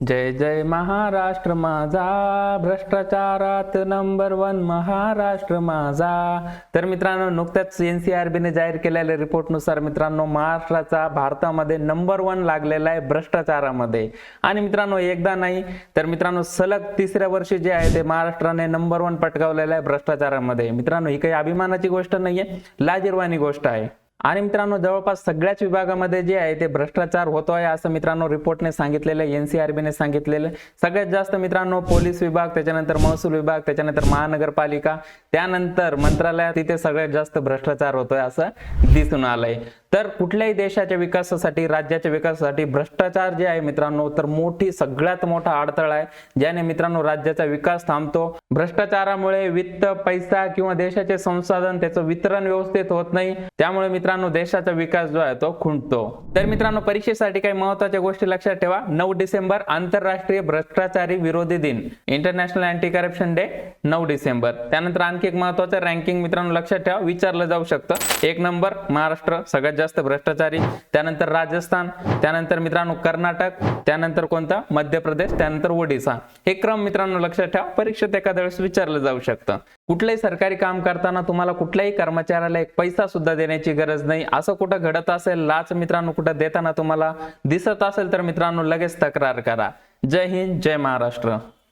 जय जय महाराष्ट्र माझा भ्रष्टाचारात number one Maharashtra माझा. तर मित्रांनो नुकत्याच एनसीआरबीने जाहीर केलेल्या रिपोर्टनुसार मित्रांनो महाराष्ट्राचा भारतामध्ये नंबर वन लागलेला आहे भ्रष्टाचारामध्ये. आणि मित्रांनो एकदा नाही तर मित्रांनो सलग तिसऱ्या वर्षी जे आहे ते महाराष्ट्राने नंबर वन पटकावलेलं आहे भ्रष्टाचारामध्ये. मित्रांनो ही काही अभिमानाची गोष्ट नाहीये लाजीरवाणी गोष्ट आहे. आणि मित्रांनो जवळपास सगळ्याच विभागामध्ये जे आहे ते भ्रष्टाचार होतो आहे असं मित्रांनो रिपोर्टने सांगितलेलं आहे एनसीआरबीने सांगितलेलं आहे. सगळ्यात जास्त मित्रांनो पोलीस विभाग त्याच्यानंतर महसूल विभाग त्याच्यानंतर महानगरपालिका त्यानंतर मंत्रालयात तिथे सगळ्यात जास्त भ्रष्टाचार होतोय असं दिसून आलंय. तर कुठल्याही देशाच्या विकासासाठी राज्याच्या विकासासाठी भ्रष्टाचार जे आहे मित्रांनो तर मोठी सगळ्यात मोठा अडथळा आहे ज्याने मित्रांनो राज्याचा विकास थांबतो. भ्रष्टाचारामुळे वित्त पैसा किंवा देशाचे संसाधन त्याचं वितरण व्यवस्थित होत नाही. त्यामुळे मित्रांनो मित्रांनो देशाचा विकास जो आहे तो खुंटतो. तर मित्रांनो परीक्षेसाठी काही महत्त्वाच्या गोष्टी लक्षात ठेवा. नऊ डिसेंबर आंतरराष्ट्रीय भ्रष्टाचारी विरोधी दिन. इंटरनॅशनल अँटी करप्शन डे नऊ डिसेंबर. त्यानंतर आणखी एक महत्वाचं रँकिंग मित्रांनो लक्षात ठेवा. विचारलं जाऊ शकतं. एक नंबर महाराष्ट्र सगळ्यात जास्त भ्रष्टाचारी. त्यानंतर राजस्थान त्यानंतर मित्रांनो कर्नाटक त्यानंतर कोणता? मध्य प्रदेश त्यानंतर ओडिसा. हे क्रम मित्रांनो लक्षात ठेवा. परीक्षेत एखाद्या वेळेस विचारलं जाऊ शकतं. कुठलंही सरकारी काम करताना तुम्हाला कुठल्याही कर्मचाऱ्याला एक पैसा सुद्धा देण्याची गरज नाही. असं कुठं घडत असेल लाच मित्रांनो कुठं देताना तुम्हाला दिसत असेल तर मित्रांनो लगेच तक्रार करा. जय हिंद जय महाराष्ट्र.